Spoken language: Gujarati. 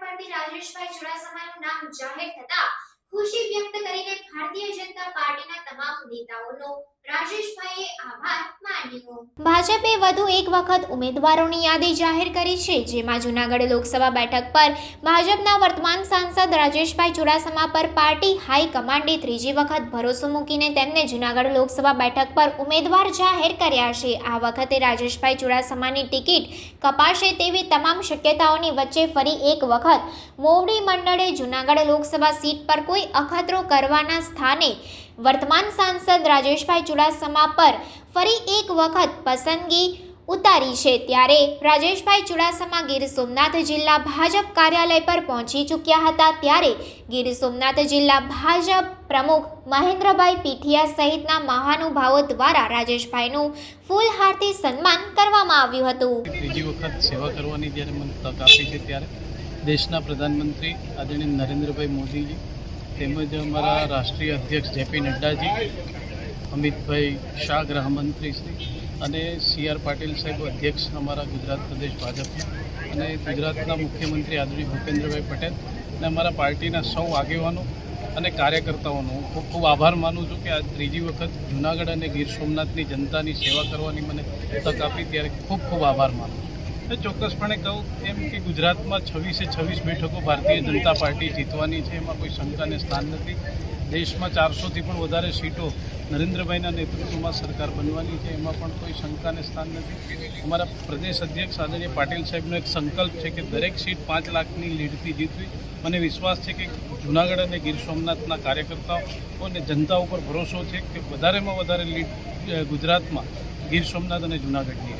પરથી રાજેશભાઈ ચુડાસમાનું નામ જાહેર થતા ખુશી વ્યક્ત કરીને ભારતીય જનતા પાર્ટીના તમામ નેતાઓનો ભાજપે વધુ એક વખત ઉમેદવારોની યાદી જાહેર કરી છે, જેમાં જૂનાગઢ લોકસભા બેઠક પર ભાજપના વર્તમાન સાંસદ રાજેશભાઈ ચુડાસમા પર પાર્ટી હાઈ કમાન્ડે ત્રીજી વખત ભરોસો મૂકીને તેમને જૂનાગઢ લોકસભા બેઠક પર ઉમેદવાર જાહેર કર્યા છે. આ વખતે રાજેશભાઈ ચુડાસમાની ટિકિટ કપાશે તેવી તમામ શક્યતાઓની વચ્ચે ફરી એક વખત મોવડી મંડળે જૂનાગઢ લોકસભા સીટ પર કોઈ અખતરો કરવાના સ્થાને વર્તમાન સાંસદ રાજેશભાઈ ચુડાસમા પર ફરી એક વખત પસંદગી ઉતારી છે ત્યારે રાજેશભાઈ ચુડાસમા ગીર સોમનાથ જિલ્લા ભાજપ કાર્યાલય પર પહોંચી ચૂક્યા હતા ત્યારે ગીર સોમનાથ જિલ્લા ભાજપ પ્રમુખ મહેન્દ્રભાઈ પીઠિયા સહિતના મહાનુભાવો દ્વારા રાજેશભાઈનું ફૂલહારથી સન્માન કરવામાં આવ્યું હતું. ત્રીજી વખત સેવા કરવાની જ્યારે મને તક આપી છે ત્યારે દેશના પ્રધાનમંત્રી આદરણીય નરેન્દ્રભાઈ મોદીજી તેમજ અમારા રાષ્ટ્રીય અધ્યક્ષ જેપી નડ્ડાજી, અમિતભાઈ શાહ, ગૃહમંત્રી શ્રી અને સી આર પાટીલ સાહેબ અધ્યક્ષ અમારા ગુજરાત પ્રદેશ ભાજપના અને ગુજરાતના મુખ્યમંત્રી આદરણીય ભૂપેન્દ્રભાઈ પટેલ અને અમારા પાર્ટીના સૌ આગેવાનો અને કાર્યકર્તાઓનો હું ખૂબ આભાર માનું છું કે આ ત્રીજી વખત જૂનાગઢ અને ગીર સોમનાથની જનતાની સેવા કરવાની મને તક આપી, ત્યારે ખૂબ ખૂબ આભાર માનું છું. ચોક્કસપણે કહું એમ કે ગુજરાતમાં છવ્વીસે છવ્વીસ બેઠકો ભારતીય જનતા પાર્ટી જીતવાની છે, એમાં કોઈ શંકાને સ્થાન નથી. દેશમાં ચારસોથી પણ વધારે સીટો નરેન્દ્રભાઈના નેતૃત્વમાં સરકાર બનવાની છે, એમાં પણ કોઈ શંકાને સ્થાન નથી. અમારા પ્રદેશ અધ્યક્ષ આદરણીય પાટીલ સાહેબનો એક સંકલ્પ છે કે દરેક સીટ પાંચ લાખની લીડથી જીતવી. મને વિશ્વાસ છે કે જૂનાગઢ અને ગીર સોમનાથના કાર્યકર્તાઓ અને જનતા ઉપર ભરોસો છે કે વધારેમાં વધારે લીડ ગુજરાતમાં ગીર સોમનાથ અને જૂનાગઢની